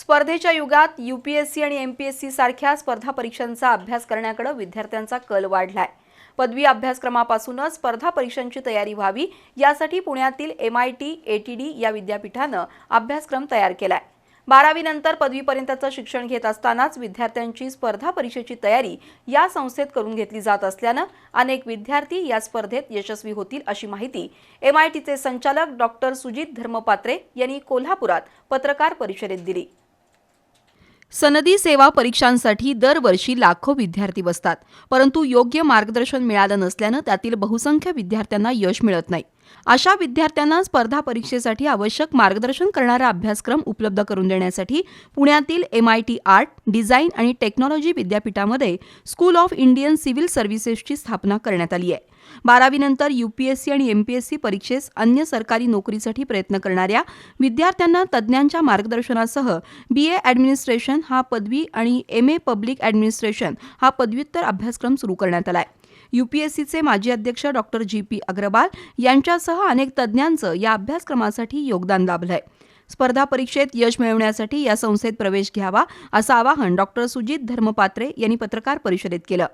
स्पर्धेच्या युगात यूपीएससी आणि एमपीएससी सारख्या स्पर्धा परीक्षांचा अभ्यास करण्याकडे विद्यार्थ्यांचा कल वाढलाय. पदवी अभ्यासक्रमापासूनच स्पर्धा परीक्षांची तयारी व्हावी यासाठी पुण्यातील एम आय टी एटीडी या विद्यापीठानं अभ्यासक्रम तयार केलाय. बारावीनंतर पदवीपर्यंतचं शिक्षण घेत असतानाच विद्यार्थ्यांची स्पर्धा परीक्षेची तयारी या संस्थेत करून घेतली जात असल्यानं अनेक विद्यार्थी या स्पर्धेत यशस्वी होतील अशी माहिती एम आय टीचे संचालक डॉक्टर सुजित धर्मपात्रे यांनी कोल्हापुरात पत्रकार परिषदेत दिली. सनदी सेवा परीक्षांसाठी दरवर्षी लाखो विद्यार्थी बसतात. परंतु योग्य मार्गदर्शन मिळालं नसल्यानं त्यातील बहुसंख्य विद्यार्थ्यांना यश मिळत नाही. अशा विद्यार्थ्यांना स्पर्धा परीक्षेसाठी आवश्यक मार्गदर्शन करणारा अभ्यासक्रम उपलब्ध करून देण्यासाठी पुण्यातील M I T art design आणि टेक्नॉलॉजी विद्यापीठामध्ये स्कूल ऑफ इंडियन सिव्हिल सर्व्हिसेसची स्थापना करण्यात आली आहे. बारावीनंतर यूपीएससी आणि एमपीएससी परीक्षेस अन्य सरकारी नोकरीसाठी प्रयत्न करणाऱ्या विद्यार्थ्यांना तज्ज्ञांच्या मार्गदर्शनासह बी ए ॲडमिनिस्ट्रेशन हा पदवी आणि एम ए पब्लिक ॲडमिनिस्ट्रेशन हा पदव्युत्तर अभ्यासक्रम सुरू करण्यात आला आहे. यूपीएससीचे माजी अध्यक्ष डॉक्टर जी पी अग्रवाल यांच्यासह अनेक तज्ज्ञांचं या अभ्यासक्रमासाठी योगदान लाभलं आहे स्पर्धा परीक्षेत यश मिळवण्यासाठी या संस्थेत प्रवेश घ्यावा असं आवाहन डॉक्टर सुजित धर्मपात्रे यांनी पत्रकार परिषदेत केलं.